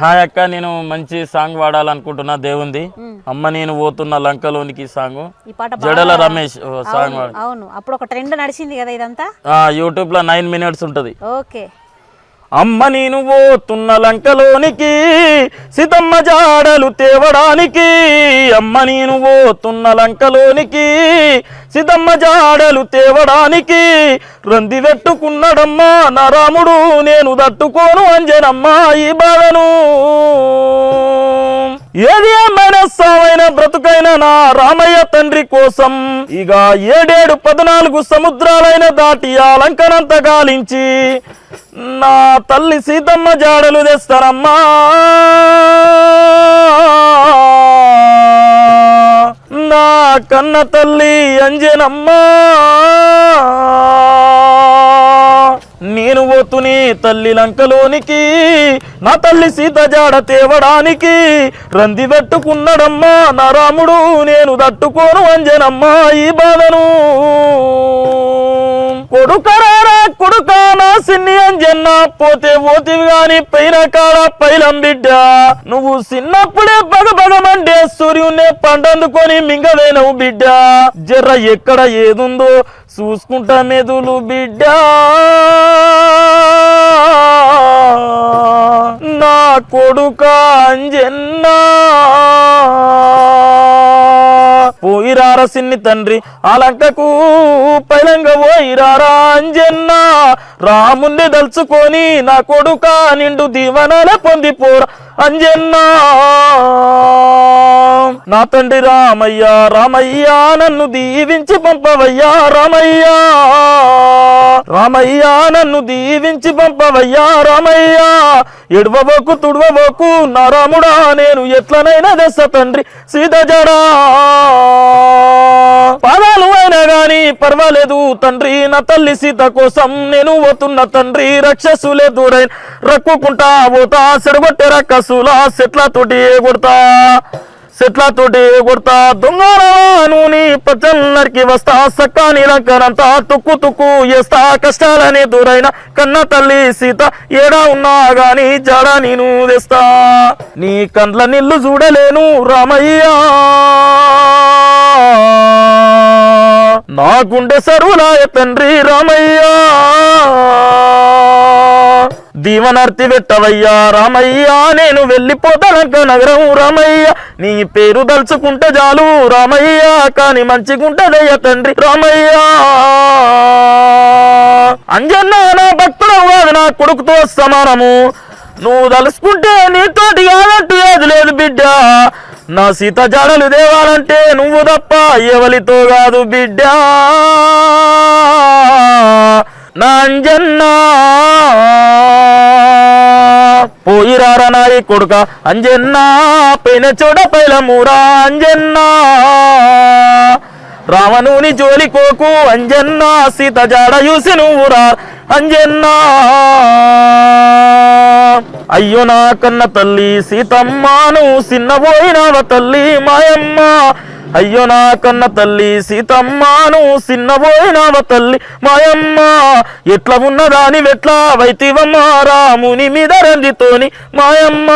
Hi అక్క నేను మంచి సాంగ్ వాడాలనుకుంటున్నా దేవుంది. అమ్మ నేను పోతున్న లంకలోనికి సాంగ్. జడల రమేష్ సాంగ్ వాడు. అవును. అప్పుడు ఒక ట్రెండ్ నడిచింది కదా ఇదంతా? యూట్యూబ్లో నైన్ మినిట్స్ ఉంటది. ఓకే. అమ్మ నేను పోతున్న లంకలోనికి సీతమ్మ జాడలు తేవడానికి. అమ్మ నేను పోతున్న లంకలోనికి సీతమ్మ జాడలు తేవడానికి. రంది పెట్టుకున్నాడమ్మా నా రాముడు నేను తట్టుకోను అంజనమ్మా ఈ బాధను. ఏది ఏమైనా సావైన బ్రతుకైన నా రామయ్య తండ్రి కోసం. ఇక ఏడేడు పద్నాలుగు సముద్రాలైన దాటి అలంకనంత గాలించి నా తల్లి సీతమ్మ జాడలు తెస్తారమ్మా. నా కన్న తల్లి అంజనమ్మా. నేను పోతుని తల్లి లంకలోనికి నా తల్లి సీత జాడ తేవడానికి. రంది పెట్టుకున్నాడమ్మా నా రాముడు నేను తట్టుకోను అంజనమ్మా ఈ బాధను. కొడుకరారా కొడుక నా సిన్ని అంజన్న పోతే పోతివి గాని పైన కాడ పైలం బిడ్డ. నువ్వు చిన్నప్పుడే బగబగమంటే సూర్యునే పండందుకొని మింగవేనవు బిడ్డ. జర్ర ఎక్కడ ఏదుందో చూసుకుంటా మెదులు బిడ్డ. నా కొడుక అంజన్న పోయిరార సిన్ని తండ్రి అలంకకు లంకకు పైలంగ పోయిరారా అంజన్న. రాముణ్ణి దలుచుకొని నా కొడుక నిండు దీవనల పొందిపోరా అంజన్నా. నా తండ్రి రామయ్య రామయ్య నన్ను దీవించి పంపవయ్యా రామయ్య. రామయ్య నన్ను దీవించి పంపవయ్యా రామయ్య. ఎడవబోకు తుడవబోకు నా రాముడా నేను ఎట్లనైనా దశ తండ్రి. సీతజడా పర్వాలేదు తండ్రి నా తల్లి సీత కోసం నేను పోతున్న తండ్రి రక్షసులే దూరైన రక్కుకుంటా పోతా సెడగొట్టే రక్కసులా సెట్లతోటి కొడతా సెట్లతోటి కొడతా దొంగను నీ పచ్చన్నరికి వస్తా సక్కా నీలంకనంతా తుక్కు తుక్కు చేస్తా కష్టాలనే దూరైన కన్న తల్లి సీత ఏడా ఉన్నా గాని జడ నేను తెస్తా నీ కండ్ల నిల్లు చూడలేను రామయ్యా. నా గుండె సరువులాయ తండ్రి రామయ్యా. దీవనర్తి పెట్టవయ్యా రామయ్యా నేను వెళ్ళిపోతానక నగరం రామయ్య. నీ పేరు దలుచుకుంటే చాలు రామయ్య కాని మంచిగుంటదయ్య తండ్రి రామయ్యా. అంజన్న నా భక్తుడవు నా కొడుకుతో సమానము. నువ్వు తలుసుకుంటే నీతోటి కాదంటూ ఏది లేదు బిడ్డ. నా సీత జాడలు దేవాలంటే నువ్వు తప్ప ఎవలితో కాదు బిడ్డ. నా అంజన్నా. పోయిరారా నాయి కొడుక అంజన్నా పైన చోడ పైల మూరా అంజన్నా. రావణుని జోలికోకు అంజన్నా సీత జాడ చూసి నువ్వు రా అంజన్నా. అయ్యో నా కన్న తల్లి సీతమ్మను సిన్నబోయినావ తల్లి మాయమ్మ? అయ్యో నా కన్న తల్లి సీతమ్మను సిన్నబోయినావ తల్లి మాయమ్మ? ఎట్లా ఉన్నదాని వెట్లా? వైతివమ్మ రాముని మీద రందితోని మాయమ్మ.